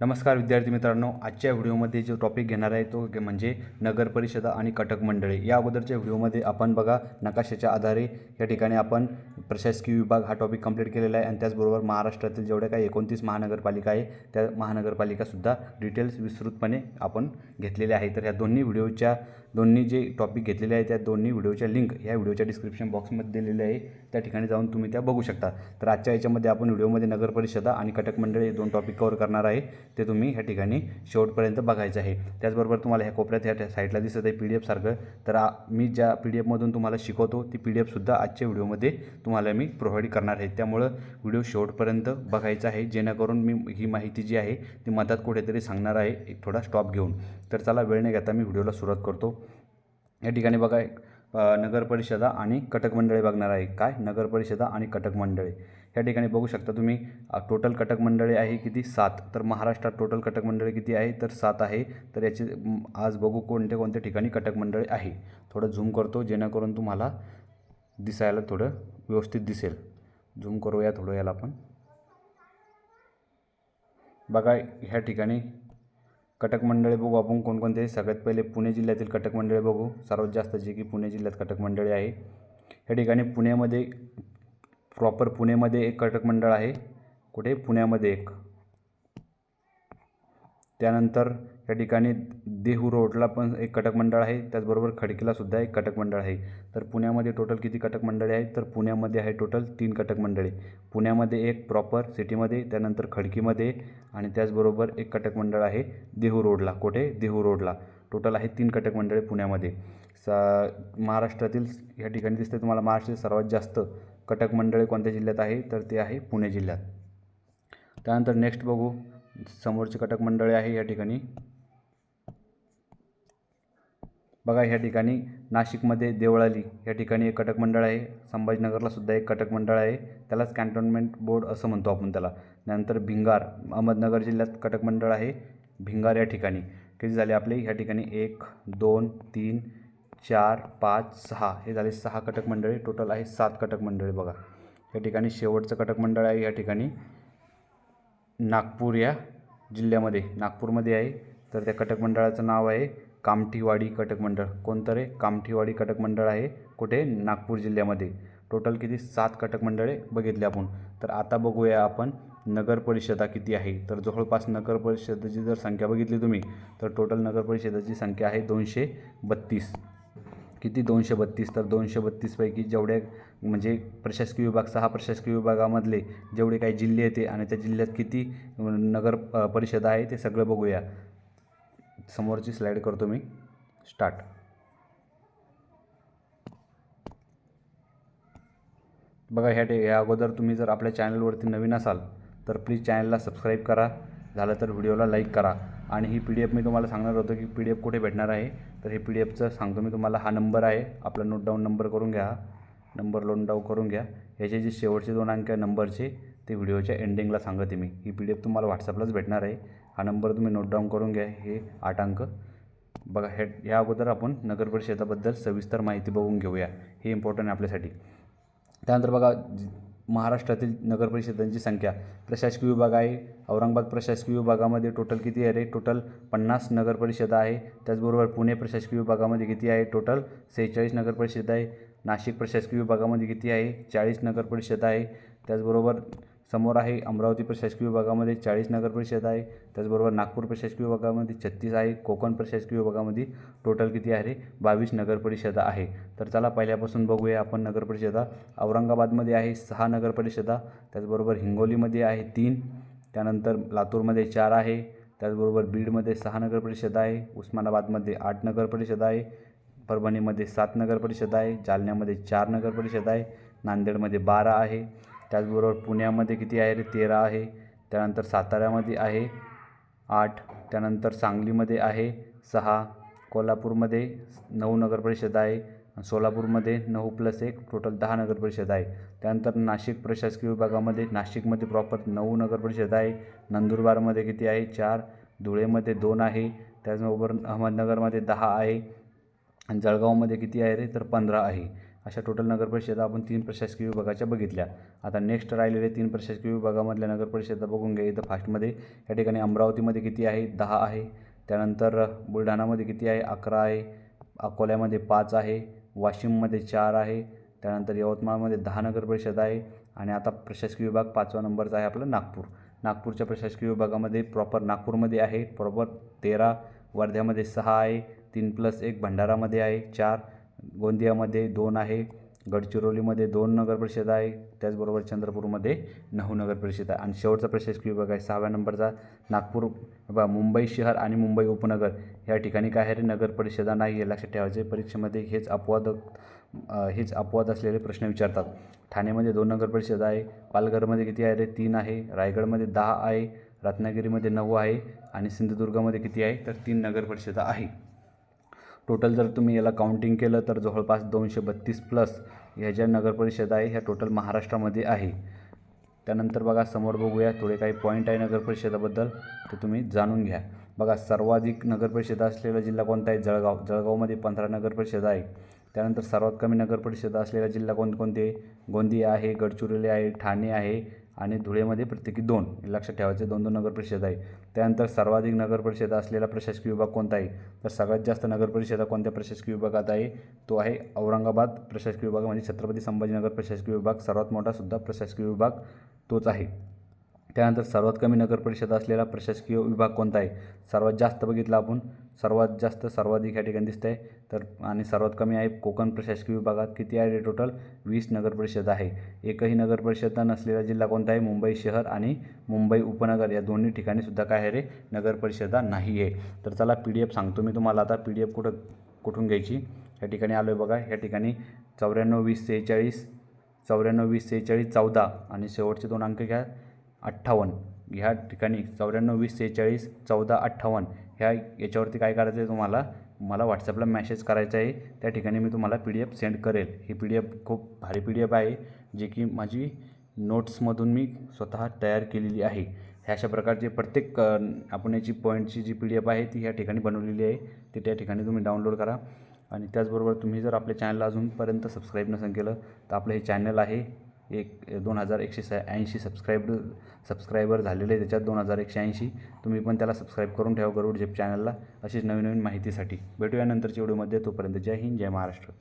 नमस्कार विद्यार्थी मित्रांनो आजच्या व्हिडिओमध्ये जो टॉपिक घेणार आहे तो म्हणजे नगर परिषदा आणि कटक मंडळे. या अगोदरच्या व्हिडिओमध्ये आपण बघा नकाशाच्या आधारे या ठिकाणी आपण प्रशासकीय विभाग हा टॉपिक कंप्लीट केलेला आहे. आणि त्याचबरोबर महाराष्ट्रातील जेवढ्या काही एकोणतीस महानगरपालिका आहे त्या महानगरपालिकासुद्धा डिटेल्स विस्तृतपणे आपण घेतलेले आहे तर ह्या दोन्ही व्हिडिओच्या दोन्ही जे टॉपिक घेतलेले आहे त्या दोन्ही व्हिडिओच्या लिंक ह्या व्हिडिओच्या डिस्क्रिप्शन बॉक्समध्ये दिलेले आहे. त्या ठिकाणी जाऊन तुम्ही त्या बघू शकता. तर आजच्या याच्यामध्ये आपण व्हिडिओमध्ये नगर परिषदा आणि कटक मंडळ हे दोन टॉपिक कवर करणार आहे. ते तुम्ही ह्या ठिकाणी शेवटपर्यंत बघायचं आहे. त्याचबरोबर तुम्हाला ह्या कोपऱ्यात ह्या साईडला दिसत आहे पी डी एफसारखं तर मी ज्या पी डी एफमधून तुम्हाला शिकवतो ती पी डी एफसुद्धा आजच्या व्हिडिओमध्ये तुम्हाला मी प्रोव्हाइड करणार आहे. त्यामुळं व्हिडिओ शेवटपर्यंत बघायचा आहे. जेणेकरून मी ही माहिती जी आहे ती मधात कुठेतरी सांगणार आहे. एक थोडा स्टॉप घेऊन. तर चला वेळ नाही घेता मी व्हिडिओला सुरुवात करतो. या ठिकाणी बघा नगरपरिषदा नगर परिषदा आणि कटक मंडळे बघणार आहे. काय? नगर परिषदा आणि कटक मंडळे. या ठिकाणी बघू शकता तुम्ही टोटल कटक मंडळे आहे किती? सात. तर महाराष्ट्रात टोटल कटक मंडळे किती आहे? तर सात आहे. तर याचे आज बघू कोणत्या कोणत्या ठिकाणी कटक मंडळे आहे. थोडं झूम करतो जेणेकरून तुम्हाला दिसायला थोडं व्यवस्थित दिसेल. झूम करूया थोडं याला आपण. बघा ह्या ठिकाणी कटक मंडळे बघू आपण कोणकोणते सगळ्यात पहिले पुणे जिल्ह्यातील कटक मंडळे बघू. सर्वात जास्त जे की पुणे जिल्ह्यात कटक मंडळे आहे. या ठिकाणी पुण्यामध्ये प्रॉपर पुणेमध्ये एक कटक मंडळ आहे. कुठे? पुण्यामध्ये एक. त्यानंतर या ठिकाणी देहू रोडला पण एक कटक मंडळ आहे. त्याचबरोबर खडकीलासुद्धा एक कटक मंडळ आहे. तर पुण्यामध्ये टोटल किती कटक मंडळे आहेत? तर पुण्यामध्ये आहे टोटल तीन कटक मंडळे. पुण्यामध्ये एक प्रॉपर सिटीमध्ये त्यानंतर खडकीमध्ये आणि त्याचबरोबर एक कटक मंडळ आहे देहू रोडला. कुठे? देहू रोडला. टोटल आहे तीन कटक मंडळे पुण्यामध्ये. सा महाराष्ट्रातील या ठिकाणी दिसते तुम्हाला महाराष्ट्रातील सर्वात जास्त कटक मंडळे कोणत्या जिल्ह्यात आहे? तर ते आहे पुणे जिल्ह्यात. त्यानंतर नेक्स्ट बघू. समोरचे कटक मंडळे आहे या ठिकाणी. बघा ह्या ठिकाणी नाशिकमध्ये देवळाली या ठिकाणी एक कटक मंडळ आहे. संभाजीनगरला सुद्धा एक कटक मंडळ आहे. त्यालाच कॅन्टोन्मेंट बोर्ड असं म्हणतो आपण त्याला. नंतर भिंगार अहमदनगर जिल्ह्यात कटक मंडळ आहे. भिंगार या ठिकाणी. किती झाले आपले? ह्या ठिकाणी एक दोन तीन चार पाच सहा. हे झाले सहा कटक मंडळी. टोटल आहे सात कटक मंडळी बघा. या ठिकाणी शेवटचं कटक मंडळ आहे या ठिकाणी. नागपूर या जिल्ह्यामध्ये. नागपूरमध्ये आहे. तर त्या कटक मंडळाचं नाव आहे कामठीवाडी कटक मंडळ. कोणतं रे? कामठीवाडी कटक मंडळ आहे कुठे? नागपूर जिल्ह्यामध्ये. टोटल किती? सात कटक मंडळे बघितले आपण. तर आता बघूया आपण नगर परिषदा किती आहे. तर जवळपास नगर परिषदेची जर संख्या बघितली तुम्ही तर टोटल नगर परिषदेची संख्या आहे दोनशे बत्तीस. किती दोनशे बत्तीस तर दोनशे बत्तीसपैकी जेवढे म्हणजे प्रशासकीय विभाग सहा प्रशासकीय विभागामधले जेवढे काही जिल्हे येते आणि त्या जिल्ह्यात किती नगर परिषद आहे ते सगळं बघूया. समोरची स्लाईड करतो मी. स्टार्ट बघा ह्या टे या अगोदर तुम्ही जर आपल्या चॅनलवरती नवीन असाल तर प्लीज चॅनलला सबस्क्राईब करा. झालं तर व्हिडिओला लाईक करा. आणि ही पी डी एफ मी तुम्हाला सांगणार होतो की पी डी एफ कुठे भेटणार आहे. तर हे पी डी एफचं सांगतो मी तुम्हाला. हा नंबर आहे. आपला नोट डाऊन नंबर करून घ्या. नंबर नोट डाऊन करून घ्या. ह्याचे जे शेवटचे दोन अंक आहे नंबरचे ते व्हिडिओच्या एंडिंगला सांगते मी. ही पी डी एफ तुम्हाला व्हॉट्सअपलाच भेटणार आहे. हा नंबर तुम्ही नोट डाऊन करून घ्या. हे आठ अंक. बघा हे ह्या अगोदर आपण नगर परिषदाबद्दल सविस्तर माहिती बघून घेऊया. हे इम्पॉर्टंट आहे आपल्यासाठी. त्यानंतर बघा महाराष्ट्रातील नगरपरिषदांची संख्या. प्रशासकीय विभाग आहे. औरंगाबाद प्रशासकीय विभागामध्ये टोटल किती आहे रे? टोटल पन्नास नगरपरिषद आहे. त्याचबरोबर पुणे प्रशासकीय विभागामध्ये किती आहे? टोटल सेहेचाळीस नगरपरिषद आहे. नाशिक प्रशासकीय विभागामध्ये किती आहे? चाळीस नगरपरिषद आहे. त्याचबरोबर समोर आहे अमरावती प्रशासकीय विभागामध्ये चाळीस नगर परिषद आहे. त्याचबरोबर नागपूर प्रशासकीय विभागामध्ये छत्तीस आहे. कोकण प्रशासकीय विभागामध्ये टोटल किती आहे? बावीस नगर परिषदा आहे. तर चला पहिल्यापासून बघूया आपण नगर परिषदा. औरंगाबादमध्ये आहे सहा नगर परिषदा. त्याचबरोबर हिंगोलीमध्ये आहे तीन. त्यानंतर लातूरमध्ये चार आहे. त्याचबरोबर बीडमध्ये सहा नगर परिषद आहे. उस्मानाबादमध्ये आठ नगर परिषद आहे. परभणीमध्ये सात नगर परिषद आहे. जालन्यामध्ये चार नगर परिषद आहे. नांदेडमध्ये बारा आहे. त्याचबरोबर पुण्यामध्ये किती आहे रे? तेरा आहे. त्यानंतर साताऱ्यामध्ये आहे आठ. त्यानंतर सांगलीमध्ये आहे सहा. कोल्हापूरमध्ये नऊ नगरपरिषद आहे. सोलापूरमध्ये नऊ प्लस एक. टोटल दहा नगरपरिषद आहे. त्यानंतर नाशिक प्रशासकीय विभागामध्ये नाशिकमध्ये प्रॉपर नऊ नगरपरिषद आहे. नंदुरबारमध्ये किती आहे? चार. धुळेमध्ये दोन आहे. त्याचबरोबर अहमदनगरमध्ये दहा आहे. आणि जळगावमध्ये किती आहे रे? तर पंधरा आहे. अशा टोटल नगरपरिषदा आपण तीन प्रशासकीय विभागाच्या बघितल्या. आता नेक्स्ट राहिलेले तीन प्रशासकीय विभागामधल्या नगरपरिषदा बघून घ्या. इथं फास्टमध्ये या ठिकाणी अमरावतीमध्ये किती आहे? दहा आहे. त्यानंतर बुलढाणामध्ये किती आहे? अकरा आहे. अकोल्यामध्ये पाच आहे. वाशिममध्ये चार आहे. त्यानंतर यवतमाळमध्ये दहा नगरपरिषद आहे. आणि आता प्रशासकीय विभाग पाचवा नंबरचा आहे आपला नागपूर. नागपूरच्या प्रशासकीय विभागामध्ये प्रॉपर नागपूरमध्ये आहे. प्रॉपर तेरा वर्ध्यामध्ये सहा आहे. तीन प्लस एक भंडारामध्ये आहे. चार गोंदियामध्ये दोन आहे गडचिरोलीमध्ये दोन नगरपरिषद आहे त्याचबरोबर चंद्रपूरमध्ये नऊ नगरपरिषद आहे. आणि शेवटचा प्रशासकीय विभाग आहे सहाव्या नंबरचा नागपूर बा मुंबई शहर आणि मुंबई उपनगर. या ठिकाणी काय आहे रे? नगरपरिषदा नाही हे लक्षात ठेवायचे परीक्षेमध्ये हेच अपवाद हेच अपवाद असलेले प्रश्न विचारतात. ठाण्यामध्ये दोन नगरपरिषद आहे पालघरमध्ये किती आहे रे? तीन आहे. रायगडमध्ये दहा आहे रत्नागिरीमध्ये नऊ आहे आणि सिंधुदुर्गामध्ये किती आहे? तर तीन नगरपरिषदा आहे. टोटल जर तुम्ही याला काउंटिंग केलं तर जवळपास दोनशे बत्तीस प्लस ह्या ज्या नगरपरिषद आहे ह्या टोटल महाराष्ट्रामध्ये आहे. त्यानंतर बघा समोर बघूया थोडे काही पॉईंट आहे नगरपरिषदाबद्दल ते तुम्ही जाणून घ्या. बघा सर्वाधिक नगरपरिषदा असलेला जिल्हा कोणता आहे? जळगाव. जळगावमध्ये पंधरा नगरपरिषदा आहे. त्यानंतर सर्वात कमी नगरपरिषदा असलेला जिल्हा कोणकोणते? गोंदिया आहे गडचिरोली आहे ठाणे आहे आणि धुळेमध्ये प्रत्येकी दोन लक्षात ठेवायचे दोन दोन नगरपरिषद आहे. त्यानंतर सर्वाधिक नगरपरिषद असलेला प्रशासकीय विभाग कोणता आहे? तर सगळ्यात जास्त नगरपरिषदा कोणत्या प्रशासकीय विभागात आहे? तो आहे औरंगाबाद प्रशासकीय विभाग म्हणजे छत्रपती संभाजीनगर प्रशासकीय विभाग. सर्वात मोठा सुद्धा प्रशासकीय विभाग तोच आहे. त्यानंतर सर्वात कमी नगरपरिषद असलेला प्रशासकीय विभाग कोणता आहे? सर्वात जास्त बघितला आपण सर्वात जास्त सर्वाधिक या ठिकाणी दिसत आहे तर आणि सर्वात कमी आहे कोकण प्रशासकीय विभागात किती आहे रे टोटल वीस नगरपरिषद आहे. एकही नगरपरिषद नसलेला जिल्हा कोणता आहे? मुंबई शहर आणि मुंबई उपनगर. या दोन्ही ठिकाणी सुद्धा काय आहे रे? नगरपरिषदा नाही आहे. तर चला पी डी एफ सांगतो मी तुम्हाला. आता पी डी एफ कुठं कुठून घ्यायची? या ठिकाणी आलो आहे बघा. या ठिकाणी चौऱ्याण्णव वीस सेहेचाळीस चौऱ्याण्णव वीस सेहेचाळीस चौदा आणि शेवटचे दोन अंक घ्या. अठ्ठावन्न. ह्या ठिकाणी चौऱ्याण्णव वीस सेहेचाळीस चौदा अठ्ठावन्न ह्या याच्यावरती काय करायचं आहे तुम्हाला? मला व्हॉट्सअपला मॅसेज करायचा आहे. त्या ठिकाणी मी तुम्हाला पी डी एफ सेंड करेल. ही पी डी एफ खूप भारी पी डी एफ आहे जे की माझी नोट्समधून मी स्वतः तयार केलेली आहे. ह्या अशा प्रकारचे प्रत्येक आपण याची पॉईंटची जी पी डी एफ आहे ती ह्या ठिकाणी बनवलेली आहे. ती त्या ठिकाणी तुम्ही डाउनलोड करा. आणि त्याचबरोबर तुम्ही जर आपल्या चॅनलला अजूनपर्यंत सबस्क्राईब नसेल केलं तर आपलं हे चॅनल आहे एक दोन हजार एकशे स ऐंशी सबस्क्राईब सबस्क्रायबर झालेले आहे त्याच्यात दोन हजार एकशे ऐंशी. तुम्ही पण त्याला सबस्क्राईब करून ठेवा गरुड झेप चॅनलला अशीच नवीन नवीन माहितीसाठी. भेटूया नंतरच्या व्हिडिओमध्ये. तोपर्यंत जय हिंद जय महाराष्ट्र.